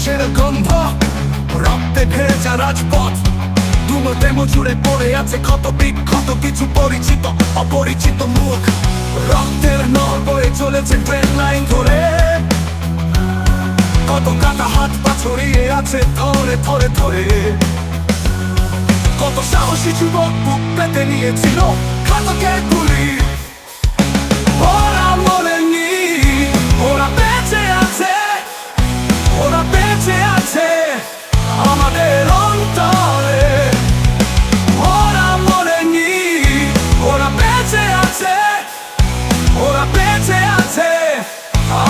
লাশের গন্ধ, রক্তে ভেজা রাজপথ। ধুমতেমো জুড়ে পড়ে আছে কত বিক্ষত, কিছু পরিচিত, অপরিচিত মুখ। রক্তের নল বয়ে চলেছে ট্রেন লাইন ছড়িয়ে আছে ধরে ধরে ধরে। কত সাহসী যুবক বুক পেতে নিয়েছিল খাতকের গুলি। ওরা মরেনি আছে, ওরা বেঁচে আছে আমাদের অন্তরে। ওরা মরেনি ওরা বেঁচে আছে, ওরা বেঁচে আছে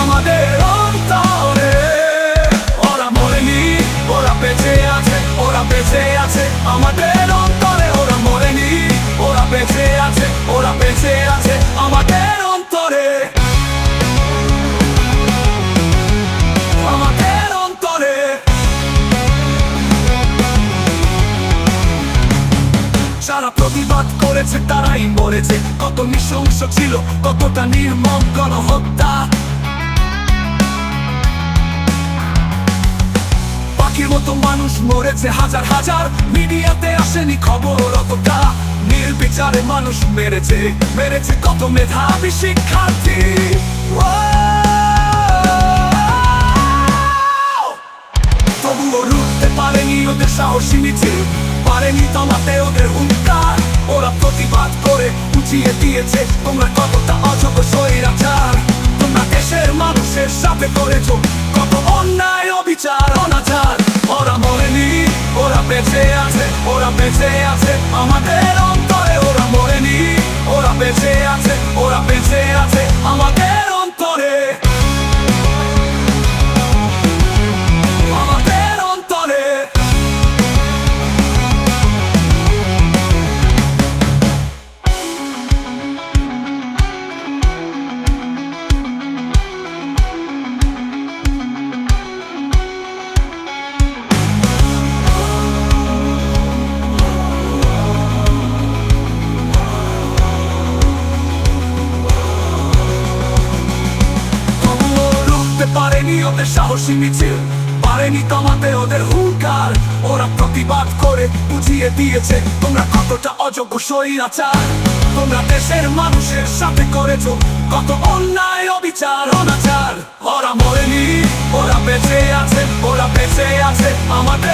আমাদের আমাদের অন্তরে ওরা মরেনি, ওরা বেঁচে আছে, ওরা বেঁচে আছে আমাদের অন্তরে। আমাদের অন্তরে। যারা প্রতিবাদ করেছে, তারাই মরেছে। কত নৃশংস ছিল, কতটা নির্মম গণহত্যা। মতো মানুষ মরেছে হাজার হাজার। মিডিয়াতে আসেনি খবর অতটা নির্বিচারে মানুষ মেরেছে মেরেছে কত মেধাবী শিক্ষার্থী। ওদের প্রতিবাদ করে তোমরা তোমরা দেশের মানুষের সাথে করেছ কত অন্যায় অবিচার। পারেনি ওদের সাহসী মিছিল, পারেনি কমাতে ওদের হুঙ্কার। ওরা প্রতিবাদ করে বুঝিয়ে দিয়েছে, তোমরা কতটা অযোগ্য স্বৈরাচার। তোমরা দেশের মানুষের সাথে করেছ কত অন্যায় অবিচার, অনাচার। ওরা মরেনি, ওরা বেঁচে আছে, ওরা বেঁচে আছে, আমাদের